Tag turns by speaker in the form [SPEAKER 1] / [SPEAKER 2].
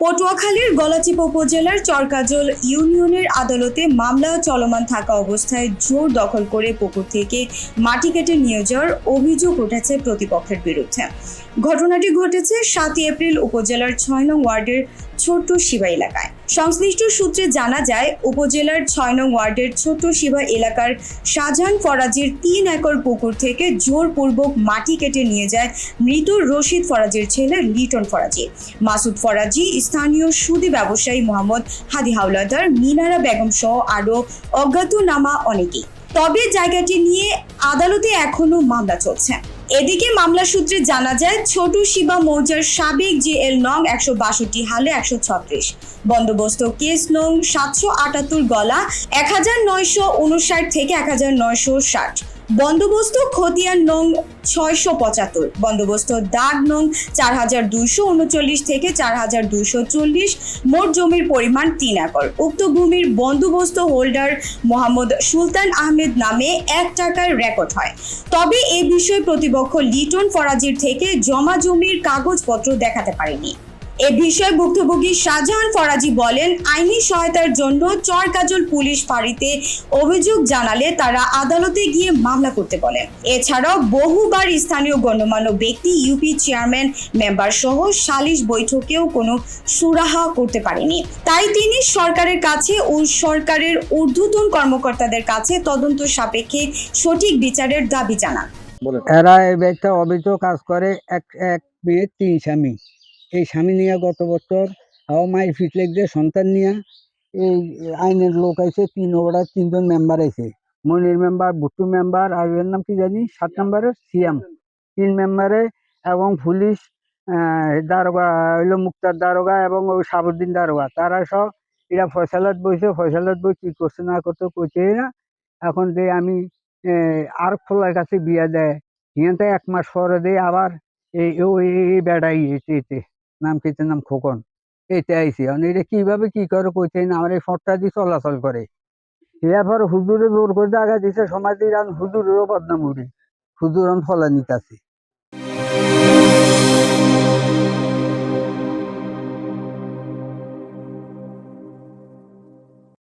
[SPEAKER 1] পটুয়াখালীর গলাচিপা উপজেলার চরকাজল ইউনিয়নের আদালতে মামলা চলমান থাকা অবস্থায় জোর দখল করে পুকুর থেকে মাটি কেটে নিয়ে যাওয়ার অভিযোগ উঠেছে প্রতিপক্ষের বিরুদ্ধে। ঘটনাটি ঘটেছে সাতই এপ্রিল উপজেলার ছয় নং ওয়ার্ডের ছোট্ট শিবা এলাকায়। সংশ্লিষ্ট সূত্রে জানা যায়, উপজেলার ছয় নং ওয়ার্ডের ছোট্ট শিবা এলাকার শাহজাহান ফরাজির তিন একর পুকুর থেকে জোরপূর্বক মাটি কেটে নিয়ে যায় মৃত রশিদ ফরাজির ছেলে লিটন ফরাজি। মাসুদ ফরাজি, স্থানীয় সুদী ব্যবসায়ী মোহাম্মদ হাদি হাওলাদার, মিনারা বেগম সহ আরও অজ্ঞাতনামা অনেকেই। তবে জায়গাটি নিয়ে আদালতে এখনও মামলা চলছে। এদিকে মামলা সূত্রে জানা যায়, ছোট শিবা মৌজার সাবেক জেএল নং একশো বাষট্টি হালে একশো ছত্রিশ। বন্দোবস্ত কেস নং সাতশো আটাত্তর গলা এক হাজার নয়শো উনষাট থেকে এক হাজার নয়শো ষাট। বন্দোবস্ত খতিয়ান নং ছয়শো পঁচাত্তর। বন্দোবস্ত দাগ নং চার হাজার দুইশো উনচল্লিশ থেকে চার হাজার দুইশো চল্লিশ। মোট জমির পরিমাণ তিন একর। উক্ত ভূমির বন্দোবস্ত হোল্ডার মোহাম্মদ সুলতান আহমেদ নামে এক টাকার রেকর্ড হয়। তবে এ বিষয়ে প্রতিপক্ষ লিটন ফরাজির থেকে জমা জমির কাগজপত্র দেখাতে পারেনি। এ বিষয়ে ভুক্তভোগী শাহজাহান ফরাজি বলেন আইনি সহায়তার জন্য চরকাজল পুলিশ ফাঁড়িতে অভিযোগ জানালে তারা আদালতে গিয়ে মামলা করতে বলেন এছাড়াও বহুবার স্থানীয় গণ্যমান্য ব্যক্তি ইউপি চেয়ারম্যান মেম্বার সহ সালিশ বৈঠকেও কোনো সুরাহা করতে পারেনি। তাই তিনি সরকারের কাছে ও সরকারের ঊর্ধ্বতন কর্মকর্তাদের কাছে তদন্ত সাপেক্ষে সঠিক বিচারের দাবি জানান।
[SPEAKER 2] এরা এই একটা অবৈধ কাজ করে এক এক মেয়ে তিন স্বামী। এই স্বামী নিয়ে গত বছর হাওয়া মায়ের ফিটলেক দিয়ে সন্তান নিয়ে। এই আইনের লোক আছে তিন ওরা তিনজন মেম্বার আছে মনির মেম্বার বুট্টু মেম্বার আর এর নাম কি জানি? সাত নম্বরের সিএম। তিন মেম্বারে এবং পুলিশ দারোগা, হইল মুক্তার দারোগা এবং ওই সাবুদ্দিন দারোগা। তারা সব এরা ফয়সালাত বইছে, ফয়সালাত বই কি করছে না করতে কইছে না। এখন যে আমি আর খোলার কাছে বিয়া দেয় হিয়াতে এক মাস পরে দিয়ে আবার এই, ওই, এই বেড়াই এতে। নাম কি নাম খোকন। এটা আইসি এটা কীভাবে কি করে কইতে না আমার এই ফটটা দিয়ে চলাচল করে। এরপর হুজুরে জোর করে জায়গা দিছে, সমাজ দিয়ে হুজুরেরও বদনাম উঠি হুজুর ফলা নিতাছে